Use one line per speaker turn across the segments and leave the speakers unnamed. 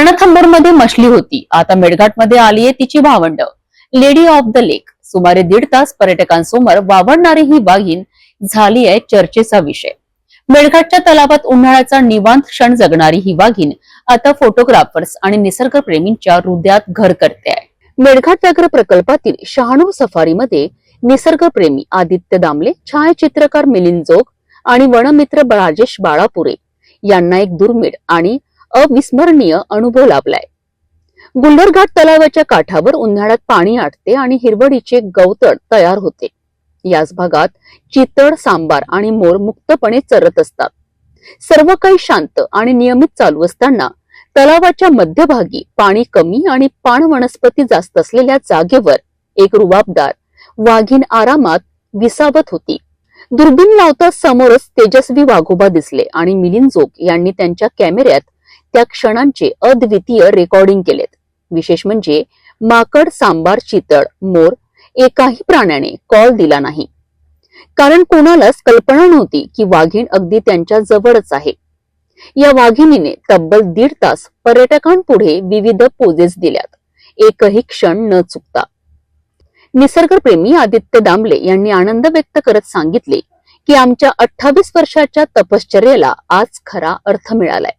रणथंबोरमध्ये मछली होती. आता मेळघाटमध्ये आली आहे तिची भावंड. लेडी ऑफ द लेक सुमारे दीड तास पर्यटकांसमोर वावरणारी ही वाघीण झाली आहे चर्चेचा विषय. मेळघाटच्या तलावात उन्हाळ्याचा निवांत क्षण जगणारी ही वाघीण आता फोटोग्राफर्स आणि निसर्गप्रेमींच्या हृदयात घर करते आहे. मेळघाट व्याघ्र प्रकल्पातील शहाणू सफारीमध्ये निसर्गप्रेमी आदित्य दामले छायाचित्रकार मिलिंद जोग आणि वनमित्र राजेश बाळापुरे यांना एक दुर्मिळ आणि अविस्मरणीय अनुभव लाभलाय. गुंडरघाट तलावाच्या काठावर उन्हाळ्यात पाणी आटते आणि हिरवडीचे गवतड तयार होते. याच भागात चितळ सांबार आणि मोर मुक्तपणे चरत असतात. सर्व काही शांत आणि नियमित चालू असताना तलावाच्या मध्यभागी पाणी कमी आणि पाण वनस्पती जास्त असलेल्या जागेवर एक रुबाबदार वाघीण आरामात विसावत होती. दुर्बीण लावता समोरच तेजस्वी वाघोबा दिसले आणि मिलिंद जोग यांनी त्यांच्या कॅमेऱ्यात त्या क्षणांचे अद्वितीय रेकॉर्डिंग केलेत. विशेष म्हणजे माकड सांबार चितळ मोर एकाही प्राण्याने कॉल दिला नाही. कारण कोणालाच कल्पना नव्हती की वाघीण अगदी त्यांच्या जवळच आहे. या वाघिणीने तब्बल दीड तास पर्यटकांपुढे विविध पोजेस दिल्यात. एकही क्षण न चुकता. निसर्गप्रेमी आदित्य दामले यांनी आनंद व्यक्त करत सांगितले की आमच्या अठ्ठावीस वर्षाच्या तपश्चर्याला आज खरा अर्थ मिळालाय.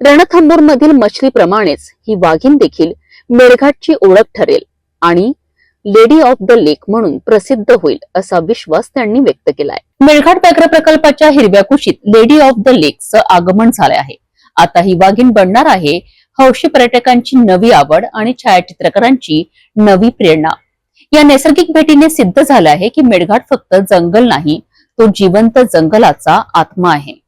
रणथंबोर मधील मछलीप्रमाणेच ही वाघीण देखील मेळघाटची ओळख ठरेल आणि लेडी ऑफ द लेक म्हणून प्रसिद्ध होईल असा विश्वास त्यांनी व्यक्त केलाय. मेळघाट व्याघ्र प्रकल्पाच्या हिरव्या कुशीत लेडी ऑफ द लेकचं आगमन झाले आहे. आता ही वाघीण बनणार आहे हौशी पर्यटकांची नवी आवड आणि छायाचित्रकारांची नवी प्रेरणा. या नैसर्गिक भेटीने सिद्ध झालं आहे की मेळघाट फक्त जंगल नाही तो जिवंत जंगलाचा आत्मा आहे.